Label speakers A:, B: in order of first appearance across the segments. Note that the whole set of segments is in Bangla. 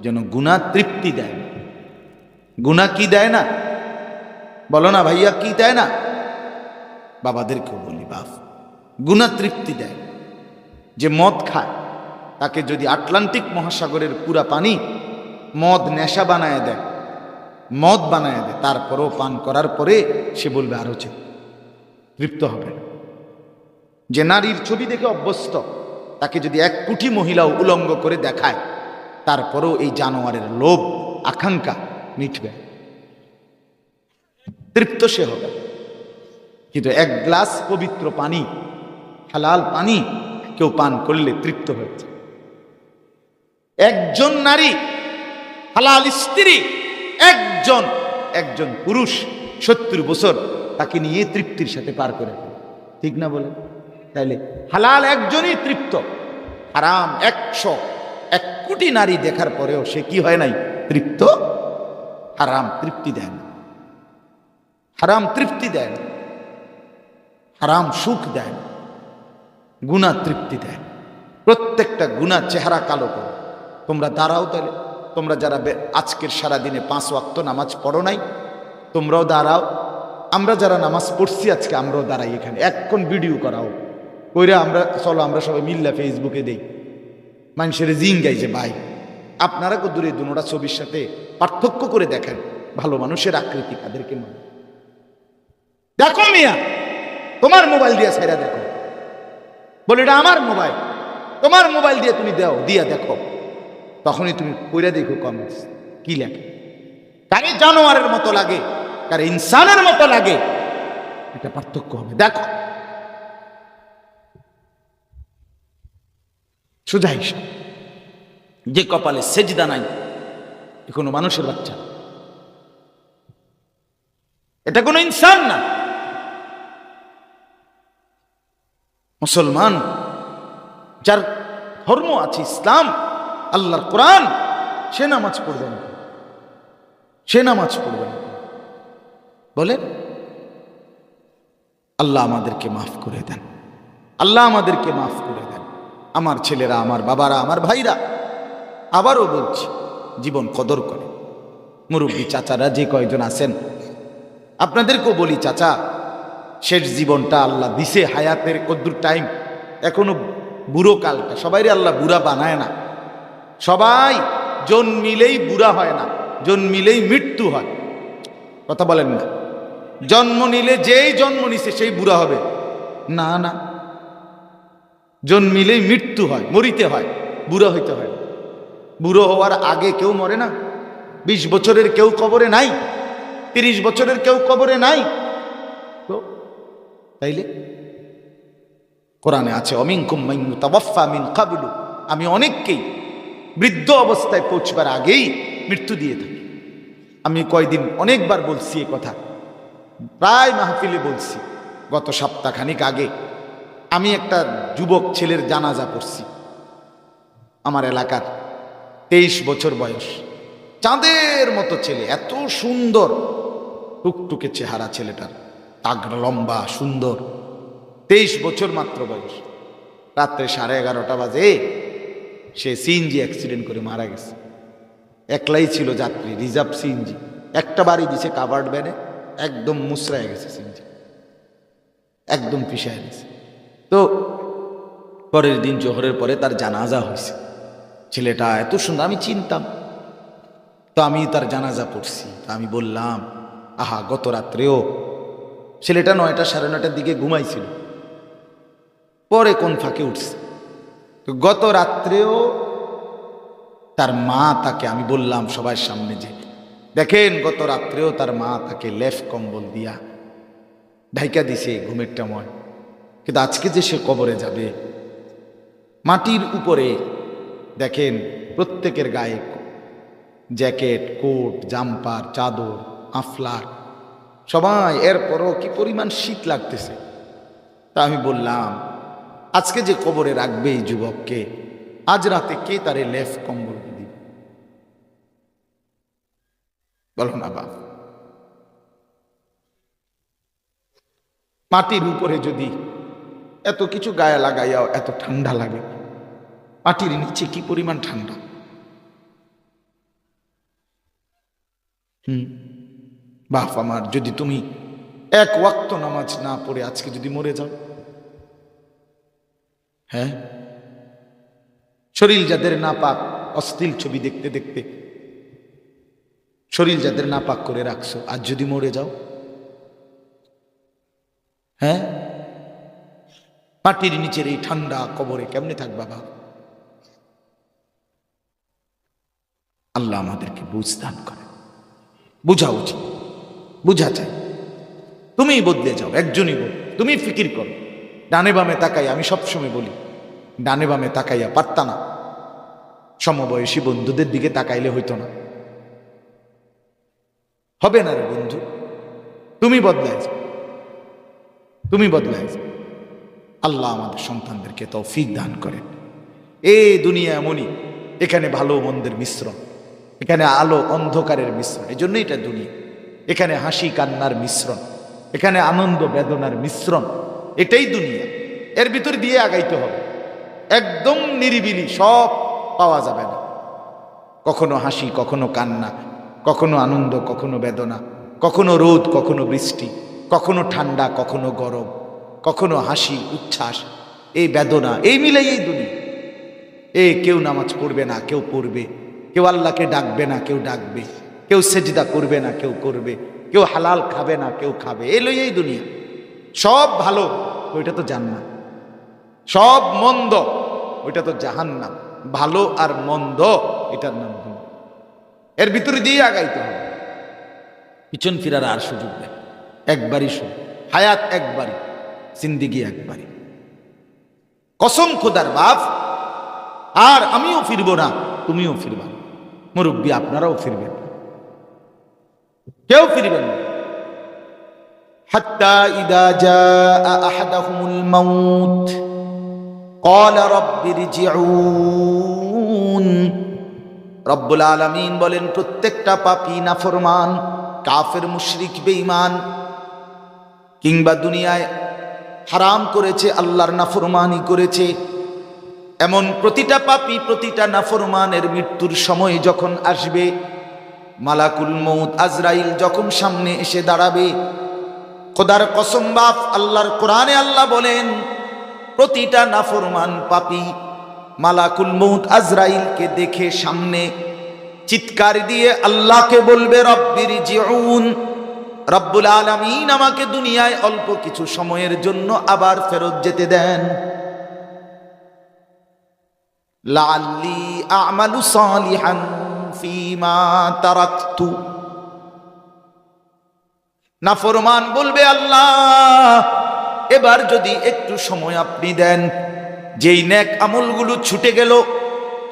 A: যেন গুণা তৃপ্তি দেয়। গুণা কি দেয় না? বলো না ভাইয়া, কি দেয় না? বাবাদেরকেও বলি, বাপ, গুণা তৃপ্তি দেয়। যে মদ খায়, তাকে যদি আটলান্টিক মহাসাগরের পুরা পানি মদ নেশা বানায় দেয়, মদ বানায় দেয়, তারপরও পান করার পরে সে বলবে, আরও চাই তৃপ্ত হবে। যে নারীর ছবি দেখে অভ্যস্ত, তাকে যদি এক কুঠি মহিলাও উলঙ্গ করে দেখায় তারপরেও এই জানোয়ারের লোভ, আকাঙ্ক্ষা মিটবে। তৃপ্ত সে হবে। কিন্তু এক গ্লাস পবিত্র পানি, হালাল পানি কেউ পান করলে তৃপ্ত হয়েছে একজন নারী, হালাল স্ত্রী, একজন একজন পুরুষ সত্তর বছর তাকে নিয়ে তৃপ্তির সাথে পার করে ঠিক না বলে? তাইলে হালাল একজনই তৃপ্ত, হারাম একশো। এক কোটি নারী দেখার পরেও সে কি হয় নাই? তৃপ্ত? হারাম, তৃপ্তি দেয় না। হারাম, তৃপ্তি দেয় না। হারাম, সুখ দেয় না। গুণা, তৃপ্তি দেয় প্রত্যেকটা গুণা চেহারা কালো করে। তোমরা দাঁড়াও তাহলে। তোমরা যারা আজকের সারা দিনে পাঁচ ওয়াক্ত নামাজ পড়ো নাই, তোমরাও দাঁড়াও। আমরা যারা নামাজ পড়ছি আজকে, আমরাও দাঁড়াই এখানে। এক্ষণ ভিডিও করাও। কইরা আমরা চলো, আমরা সবাই মিল্লা ফেসবুকে দেই। মানুষের জিং গাইছে, ভাই। আপনারা কো দূরে দুনোটা ছবির সাথে পার্থক্য করে দেখেন, ভালো মানুষের আকৃতি কাদেরকে মানে দেখো মিয়া, তোমার মোবাইল দিয়ে ছাইরা দেখো। বলে, এটা আমার মোবাইল। তোমার মোবাইল দিয়ে তুমি দাও, দিয়া দেখো। তখনই তুমি কইরা দেখো কমেন্টস কি লেখে? কারে জানোয়ারের মতো লাগে, কারে ইনসানের মতো লাগে, এটা পার্থক্য হবে। দেখো। সোজা হিসাব। যে কপালে সেজদা নাই, এ কোনো মানুষের বাচ্চা এটা কোনো ইনসান না। মুসলমান, যার ধর্ম আছে ইসলাম, আল্লাহর কোরআন, সে নামাজ পড়বে না। সে নামাজ পড়বে না। বলে, আল্লাহ আমাদেরকে মাফ করে দেন। আল্লাহ আমাদেরকে মাফ করে দেন। আমার ছেলেরা, আমার বাবারা, আমার ভাইরা। আবারও বলছি, জীবন কদর করে। মুরব্বী চাচারা যে কয়জন আছেন, আপনাদেরকেও বলি চাচা, শেষ জীবনটা আল্লাহ দিছে হায়াতের কদ্দুর টাইম। এখনও বুড়ো কালটা সবাই আল্লাহ বুড়া বানায় না। সবাই জন্মিলেই বুড়া হয় না জন্মিলেই মৃত্যু হয়। কথা বলেন না। জন্ম নিলে যেই জন্ম নিছে, সেই বুড়া হবে। না না। জন্মিলেই মৃত্যু হয়, মরিতে হয়, বুড়ো হইতে হয়। বুড়ো হওয়ার আগে কেউ মরে না, বিশ বছরের কেউ কবরে নাই, তিরিশ বছরের কেউ কবরে নাই। তো তাইলে কোরআনে আছে, অমিনকুম মাইনু তাবাফা মিন কাবিলু আমি অনেককেই বৃদ্ধ অবস্থায় পৌঁছবার আগেই মৃত্যু দিয়ে থাকি। আমি কয়দিন অনেকবার বলছি এ কথা, প্রায় মাহফিলে বলছি, গত সপ্তাহখানিক আগে আমি একটা যুবক ছেলের জানাজা পড়ছি। আমার এলাকার তেইশ বছর বয়স। চাঁদের মতো ছেলে, এত সুন্দর। টুকটুকে চেহারা ছেলেটার তাগড়া লম্বা, সুন্দর। তেইশ বছর মাত্র বয়স। রাত্রে সাড়ে এগারোটা বাজে, সে সিএনজি অ্যাক্সিডেন্ট করে মারা গেছে। একলাই ছিল যাত্রী, রিজার্ভ সিএনজি। একটা বাড়ি দিছে কাভার্ড ব্যানে একদম মুসরায় গেছে সিএনজি। একদম পিছায় গেছে তো পরের দিন জোহরের পরে তার জানাজা হয়েছে ছেলেটা এত সুন্দর, আমি চিনতাম। তো আমি তার জানাজা পড়ছি। তা আমি বললাম, আহা, গত রাত্রেও ছেলেটা নয়টা সাড়ে নয়টার দিকে ঘুমাইছিল। পরে কোন ফাঁকে উঠছে? তো গত রাত্রেও তার মা তাকে, আমি বললাম, সবার সামনে যে। দেখেন, গত রাত্রেও তার মা তাকে লেফ কম্বল দিয়া ঢাইকা দিছে ঘুমের টাময়। কিন্তু আজকে যে সে কবরে যাবে, মাটির উপরে দেখেন প্রত্যেকের গায়ে জ্যাকেট, কোট, জাম্পার, চাদর আফলার সবাই, এরপরও কি পরিমাণ শীত লাগতেছে। তা আমি বললাম, আজকে যে কবরে রাখবে এই যুবককে, আজ রাতে কে তারে লেফ কম্বল দিবে? বলো না বাপ। মাটির উপরে যদি এত কিছু গায়ে লাগাইয়াও এত ঠান্ডা লাগে। মাটির নিচে কি পরিমাণ ঠান্ডা? হুম। বাপ আমার, যদি তুমি এক ওয়াক্ত নামাজ না পড়ে আজকে যদি মরে যাও। হ্যাঁ? শরীর যাদের না পাক অস্থিল ছবি দেখতে দেখতে, শরীর যাদের না পাক করে রাখছো, আজ যদি মরে যাও। হ্যাঁ? মাটির নিচের এই ঠান্ডা কবরে কেমনে থাকবা বাবা আল্লাহ আমাদেরকে বুঝ বুঝদান করে। বুঝা উচিত। বুঝা চাই তুমি বদলে যাও, একজনই বল তুমি ফিকির করো। ডানে বামে তাকাই, আমি সবসময় বলি, ডানে বামে তাকাইয়া পারতা না। সমবয়সী বন্ধুদের দিকে তাকাইলে হইতো না। হবে না রে বন্ধু। তুমি বদলায় তুমি বদলায় যাও। আল্লাহ আমাদের সন্তানদেরকে তৌফিক দান করেন। এ দুনিয়া এমনই, এখানে ভালো মন্দের মিশ্রণ, এখানে আলো অন্ধকারের মিশ্রণ এই জন্যই এটা দুনিয়া। এখানে হাসি কান্নার মিশ্রণ, এখানে আনন্দ বেদনার মিশ্রণ, এটাই দুনিয়া। এর ভিতর দিয়ে আগাইতে হবে। একদম নিরিবিলি, সব পাওয়া যাবে না। কখনো হাসি, কখনো কান্না, কখনো আনন্দ, কখনো বেদনা, কখনো রোদ, কখনো বৃষ্টি, কখনো ঠান্ডা, কখনো গরম। কখনো হাসি, উচ্ছ্বাস, এই বেদনা, এই মিলেই এই দুনিয়া। এ কেউ নামাজ পড়বে না, কেউ পড়বে। কেউ আল্লাহকে ডাকবে না, কেউ ডাকবে। কেউ সেজিদা করবে না, কেউ করবে। কেউ হালাল খাবে না, কেউ খাবে। এই লই এই দুনিয়া। সব ভালো, ওইটা তো জান্নাত। সব মন্দ, ওইটা তো জাহান্নাম। ভালো আর মন্দ, এটার নাম এর ভিতরে দিয়ে আগাইতে হবে। পিছন ফিরার আর সুযোগ দেয় একবারই শুধু হায়াত একবারই। জিন্দিগি একবারই কসম খোদার বাপ আর আমিও ফিরব না তুমিও ফিরবা না। মুরব্বী আপনারাও ফিরবেন না। কেউ ফিরবেন না حتى إذا جاء أحدهم الموت قال رب ارجعون রব্বুল আলামিন বলেন প্রত্যেকটা পাপী নাফরমান কাফের মুশরিক বেঈমান কিংবা দুনিয়ায় হারাম করেছে, আল্লাহর নাফরমানি করেছে। এমন প্রতিটা পাপী প্রতিটা নাফরমানের মৃত্যুর সময় যখন আসবে, মালাকুল মৌত আজরাইল যখন সামনে এসে দাঁড়াবে, খোদার কসম বাপ, আল্লাহর কোরআনে আল্লাহ বলেন, প্রতিটা নাফরমান পাপী মালাকুল মৌত আজরাইলকে দেখে সামনে, চিৎকার দিয়ে আল্লাহকে বলবে রব্বির জিউন রব্বুল আলামিন আমাকে দুনিয়ায় অল্প কিছু সময়ের জন্য আবার ফেরত যেতে দেন। লাল্লি আমালু সালিহান ফিমা তারাকতু। নাফরমান বলবে, আল্লাহ, এবার যদি একটু সময় আপনি দেন, যেই নেক আমলগুলো ছুটে গেল,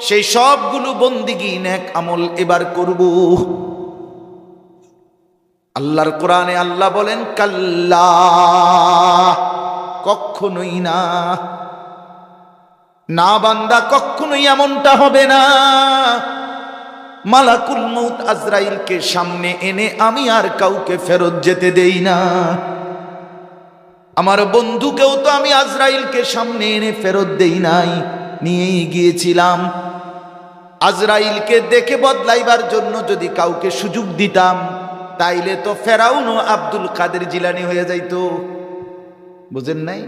A: সেই সবগুলো বন্দিগি নেক আমল এবার করব। আল্লাহর কোরআনে আল্লাহ বলেন, কাল্লা, কখনোই না। না বান্দা, কখনোই এমনটা হবে না। মালাকুল মৌত আজরাইলকে সামনে এনে আমি আর কাউকে ফেরত যেতে দেই না। আমার বন্ধুকেও তো আমি আজরাইলকে সামনে এনে ফেরত দেই নাই। নিয়েই গিয়েছিলাম। আজরাইলকে দেখে বদলাইবার জন্য যদি কাউকে সুযোগ দিতাম তাইলে তো ফেরাউনও আব্দুল কাদের জিলানি হয়ে যাইত। বুঝেন নাই?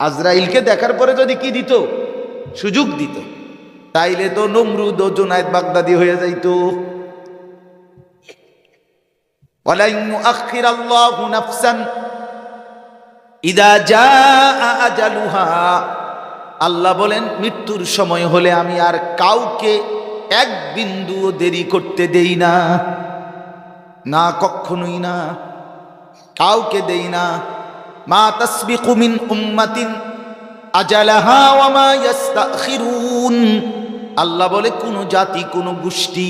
A: আজরাইলকে দেখার পরে যদি কি দিত? সুযোগ দিত। তাইলে তো নমরুদ ও জোনায়দ বাগদাদি হয়ে যাইত। আল্লাহ বলেন, মৃত্যুর সময় হলে আমি আর কাউকে এক বিন্দুও দেরি করতে দেই না। না, কখনোই না। কাউকে দেই না। মা তাসবিকু মিন উম্মাতিন আজালাহা ওয়া মা ইস্তাখিরুন আল্লাহ বলে, কোন জাতি, কোন গোষ্ঠী,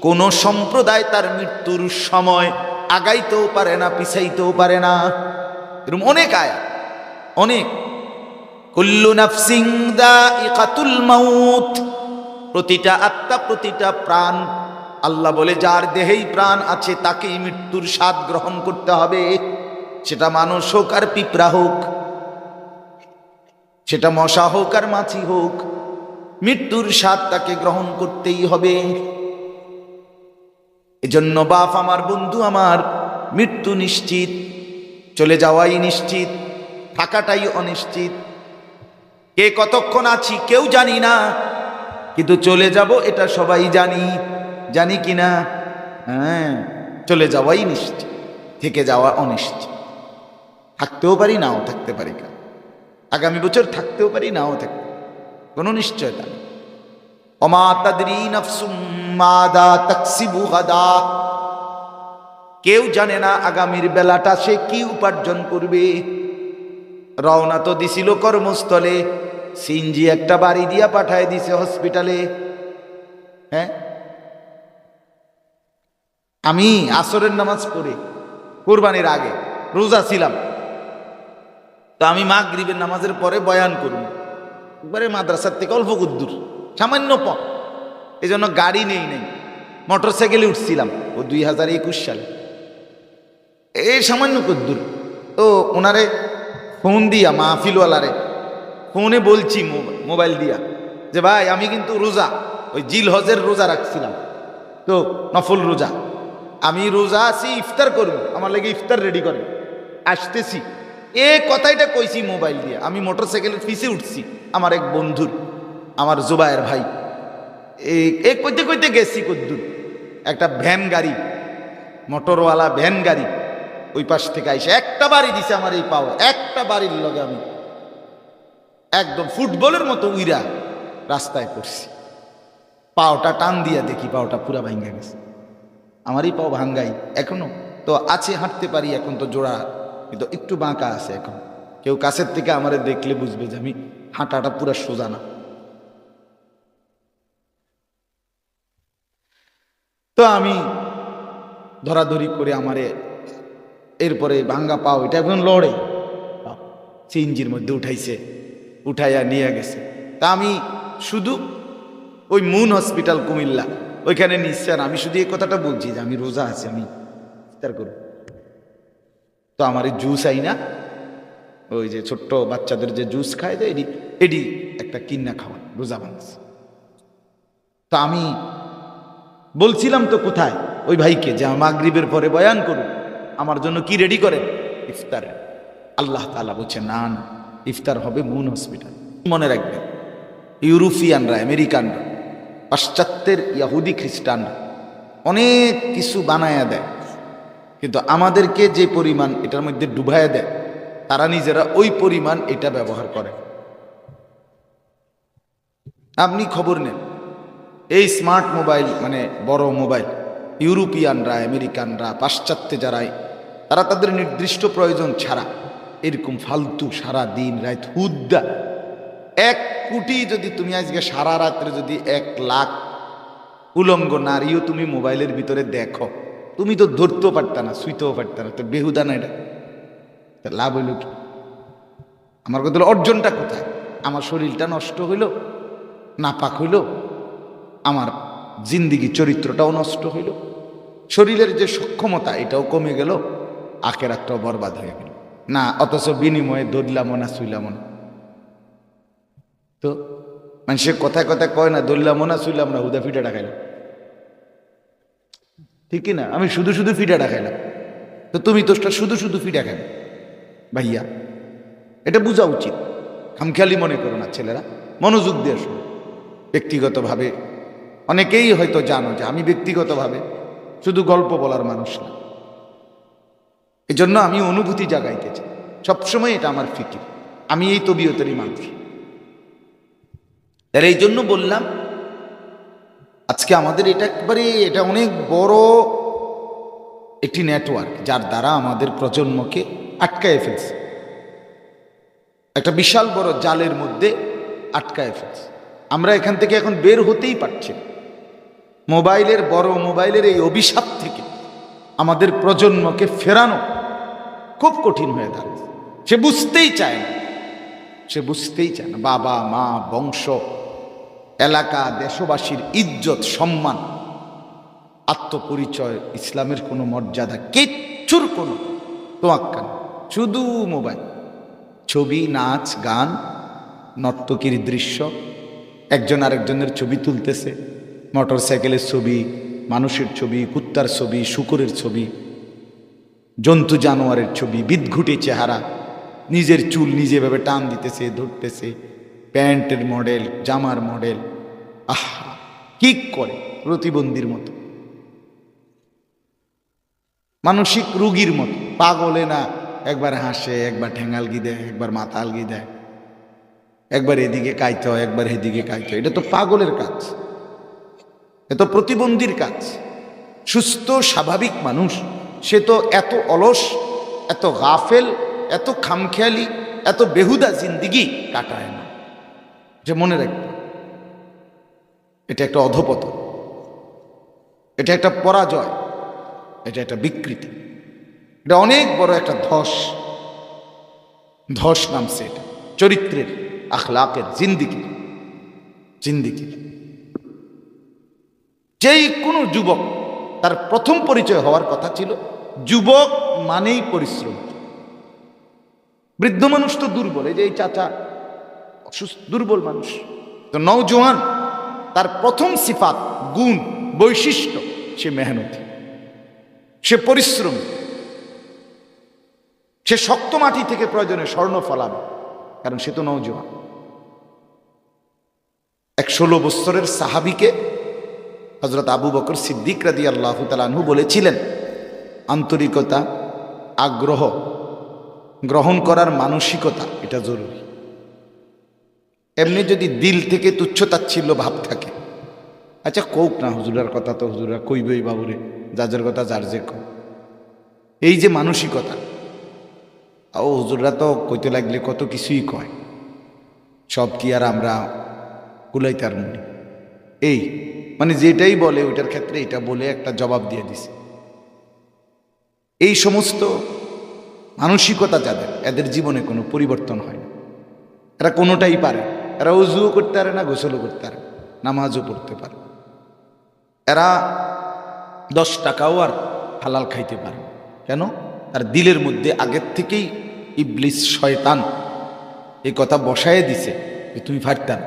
A: কোন সম্প্রদায় তার মৃত্যুর সময় আগাইতেও পারে না, পিছাইতেও পারে না। এরকম অনেক আয়া, অনেক। কুল্লু নাফসিং দাইকাতুল মাউত। প্রতিটা আত্মা, প্রতিটা প্রাণ আল্লাহ বলে, যার দেহেই প্রাণ আছে, তাকেই মৃত্যুর স্বাদ গ্রহণ করতে হবে। সেটা মানুষ হোক আর পিঁপড়া হোক, সেটা মশা হোক আর মাছি হোক, মৃত্যুর স্বাদ তাকে গ্রহণ করতেই হবে। এজন্য বাপ আমার, বন্ধু আমার, মৃত্যু নিশ্চিত, চলে যাওয়াই নিশ্চিত, থাকাটাই অনিশ্চিত। কে কতক্ষণ আছি কেউ জানি না, কিন্তু চলে যাব, এটা সবাই জানি। জানি কি না হ্যাঁ চলে যাওয়াই নিশ্চিত, থেকে যাওয়া অনিশ্চিত। থাকতেও পারি, নাও থাকতে পারি কা আগামী বছর থাকতেও পারি, নাও থাকতে কোনো নিশ্চয়তা নেই। অমা তাদরি নফসুম মাদা তাকসিবু কেউ জানে না আগামীর বেলাটা সে কি উপার্জন করবে। রওনা তো দিছিল কর্মস্থলে সিনজি একটা বাড়ি দিয়া পাঠায় দিছে হসপিটালে। হ্যাঁ? আমি আসরের নামাজ পড়ে, কোরবানির আগে, রোজা ছিলাম। তো আমি মা গরিবের নামাজের পরে বয়ান করুন একবারে মাদ্রাসার থেকে অল্প কুদ্দুর, সামান্য পথ। এই জন্য গাড়ি নেই নেই। মোটর সাইকেলে উঠছিলাম, ও দুই হাজার একুশ সালে। এই সামান্য কুদ্দুর। তো ওনারে ফোন দিয়া, মাহফিলওয়ালারে, ফোনে বলছি মোবাইল দিয়া যে, ভাই, আমি কিন্তু রোজা, ওই জিল হজের রোজা রাখছিলাম। তো নফল রোজা। আমি রোজা আছি, ইফতার করব। আমার লাগে ইফতার রেডি করে। আসতেছি। এ কথাইটা কইছি মোবাইল দিয়ে। আমি মোটর সাইকেলের পিছে উঠছি, আমার এক বন্ধুর, আমার জুবায়ের ভাই। এই কইতে কইতে গেছি কদ্দুর। একটা ভ্যান গাড়ি, মোটরওয়ালা ভ্যান গাড়ি, ওই পাশ থেকে আইসে একটা বাড়ি দিছে আমার এই পাও একটা বাড়ির লগে আমি একদম ফুটবলের মতো উইরা রাস্তায় পড়ছি। পাওটা টান দিয়া দেখি, পাওটা পুরা ভাঙ্গা গেছে। আমারই পাও ভাঙ্গাই এখনও। তো আছে, হাঁটতে পারি এখন তো জোড়া। কিন্তু একটু বাঁকা আছে এখন। কেউ কাছের থেকে আমারে দেখলে বুঝবে যে আমি হাঁটাটা পুরা সোজা না। তো আমি ধরাধরি করে আমারে এরপরে ভাঙ্গা পাও, এটা এখন লড়ে। সিঞ্জির মধ্যে উঠাইছে, উঠাইয়া নিয়ে গেছে। তা আমি শুধু ওই মুন হসপিটাল কুমিল্লা ওইখানে নিচ্ছে আর আমি শুধু এই কথাটা বলছি যে আমি রোজা আছি, আমি ইফতার করব। তো আমার এই জুস আই না, ওই যে ছোট্ট বাচ্চাদের যে জুস খায় তো এডি এডি একটা কিন্না খাওয়ান, রোজা ভাঙছে তো আমি বলছিলাম তো কোথায় ওই ভাইকে যে মাগরিবের পরে বয়ান করুন আমার জন্য কি রেডি করে ইফতার। আল্লাহ তালা বলছে না, ইফতার হবে মুন হসপিটাল। মনে রাখবেন, ইউরোপিয়ানরা, আমেরিকানরা পাশ্চাত্যের ইয়াহুদি খ্রিস্টান অনেক কিছু বানায়া দেয়। কিন্তু আমাদেরকে যে পরিমাণ এটার মধ্যে ডুবাইয়া দেয়, তারা নিজেরা ওই পরিমাণ এটা ব্যবহার করে। আপনি খবর নেন, এই স্মার্ট মোবাইল মানে বড় মোবাইল, ইউরোপিয়ানরা, আমেরিকানরা, পাশ্চাত্যে যারাই, তারা তাদের নির্দিষ্ট প্রয়োজন ছাড়া, এরকম ফালতু সারা দিন, রাত হুদ্দা এক কোটি যদি তুমি আজকে সারা রাত্রে যদি এক লাখ উলঙ্গ নারীও তুমি মোবাইলের ভিতরে দেখো, তুমি তো ধরতেও পারতা না, শুইতেও পারতা না, তো বেহুদা না এটা? লাভ হইল কি? আমার কথা অর্জনটা কোথায়? আমার শরীরটা নষ্ট হইল, নাপাক হইল, আমার জিন্দিগি চরিত্রটাও নষ্ট হইল, শরীরের যে সক্ষমতা এটাও কমে গেল, আখেরাতটাও বরবাদ হয়ে গেল। না, অথচ বিনিময়ে দৌড়লামও না, শুইলামও না। তো মানুষের কথায় কথায় কয় না দৌড়লামও না শুইলাম না, হুদা ফিটাটা খাইলাম ঠিক না? আমি শুধু শুধু ফিটাটা খাইলাম তো তুমি তোষটা শুধু শুধু ফিটা খাই ভাইয়া? এটা বোঝা উচিত। খামখেয়ালি মনে করো না ছেলেরা। মনোযোগ দিয়ে শোনো। ব্যক্তিগতভাবে অনেকেই হয়তো জানো যে আমি ব্যক্তিগতভাবে শুধু গল্প বলার মানুষ না। এজন্য আমি অনুভূতি জাগাইতে চাই। সবসময় এটা আমার ফিকির। আমি এই তবিয়তেরই মানুষ। আর এই জন্য বললাম, আজকে আমাদের এটা একবারে, এটা অনেক বড় একটি নেটওয়ার্ক যার দ্বারা আমাদের প্রজন্মকে আটকায় ফেলছে। একটা বিশাল বড় জালের মধ্যে আটকায় ফেলছে। আমরা এখান থেকে এখন বের হতেই পারছি মোবাইলের, বড় মোবাইলের এই অভিশাপ থেকে আমাদের প্রজন্মকে ফেরানো খুব কঠিন হয়ে দাঁড়াচ্ছে। সে বুঝতেই চায় না। সে বুঝতেই চায় না। বাবা, মা, বংশ, এলাকা, দেশবাসীর ইজ্জত, সম্মান, আত্মপরিচয়, ইসলামের কোনো মর্যাদা, কিচ্ছুর কোনো তোয়াক্কা। শুধু মোবাইল। ছবি, নাচ, গান, নর্তকীর দৃশ্য। একজন আরেকজনের ছবি তুলতেছে। মোটর সাইকেলের ছবি, মানুষের ছবি, কুত্তার ছবি, শুকরের ছবি, জন্তু জানোয়ারের ছবি, বিদঘুটে চেহারা। নিজের চুল নিজে ভাবে টান দিতেছে, ধরতেছে। প্যান্টের মডেল, জামার মডেল। আহা, কি করে প্রতিবন্ধীর মতো? মানসিক রুগীর মতো। পাগলে না, একবার হাসে, একবার ঠেঙ্গালগি দেয়, একবার মাতালগি দেয়। একবার এদিকে কাইতে হয়, একবার এদিকে কাইতে হয়। এটা তো পাগলের কাজ। এ তো প্রতিবন্ধীর কাজ। সুস্থ, স্বাভাবিক মানুষ, সে তো এত অলস, এত গাফেল এত খামখেয়ালি, এত বেহুদা জিন্দিগি কাটায় না। যে মনে রাখবে, এটা একটা অধপতন, এটা একটা পরাজয়, এটা একটা বিকৃতি, এটা অনেক বড় একটা ধস। ধস নামছে এটা, চরিত্রের, আখলাকের জিন্দিগি জিন্দিগি। যেই কোনো যুবক, তার প্রথম পরিচয় হওয়ার কথা ছিল, যুবক মানেই পরিশ্রম। বৃদ্ধ মানুষ তো দুর্বল, এই যে এই চাচা অসুস্থ, দুর্বল মানুষ। তো নওজোয়ান, তার প্রথম সিফাত, গুণ, বৈশিষ্ট্য, সে মেহনতি। সে পরিশ্রম। সে শক্ত মাটি থেকে প্রয়োজনে স্বর্ণ ফলাবে, কারণ সে তো নওজোয়ান। এক ষোলো বৎসরের সাহাবিকে হজরত আবু বকর সিদ্দিক রাদি আল্লাহ তালানহু বলেছিলেন, আন্তরিকতা, আগ্রহ গ্রহণ করার মানসিকতা, এটা জরুরি। এমনি যদি দিল থেকে তুচ্ছতাচ্ছিল্য ভাব থাকে। আচ্ছা কৌক না হুজুরার কথা তো হুজুরা কইবই বাবুরে যাজের কথা যার যে কৌ এই যে মানসিকতা, ও হুজুররা তো কইতে লাগলে কত কিছুই কয়। সব কি আর আমরা কুলাইতার মনে। এই মানে যেটাই বলে, ওইটার ক্ষেত্রে এটা বলে একটা জবাব দিয়ে দিছে। এই সমস্ত মানসিকতা যাদের এদের জীবনে কোনো পরিবর্তন হয় না। এরা কোনোটাই পারে এরা উজুও করতে পারে না, গোসলও করতে পারে নামাজও পড়তে পারে এরা দশ টাকাও আর হালাল খাইতে পারে কেন? তার দিলের মধ্যে আগের থেকেই ইবলিস, শয়তান এই কথা বসায় দিছে যে তুমি পারতাম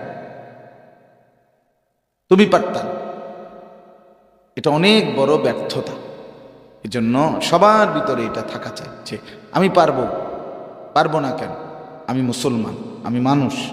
A: তুমি পারতাম এটা অনেক বড় ব্যর্থতা। এজন্য সবার ভিতরে এটা থাকা চাই আমি পারব। পারব না কেন? আমি মুসলমান আমি মানুষ।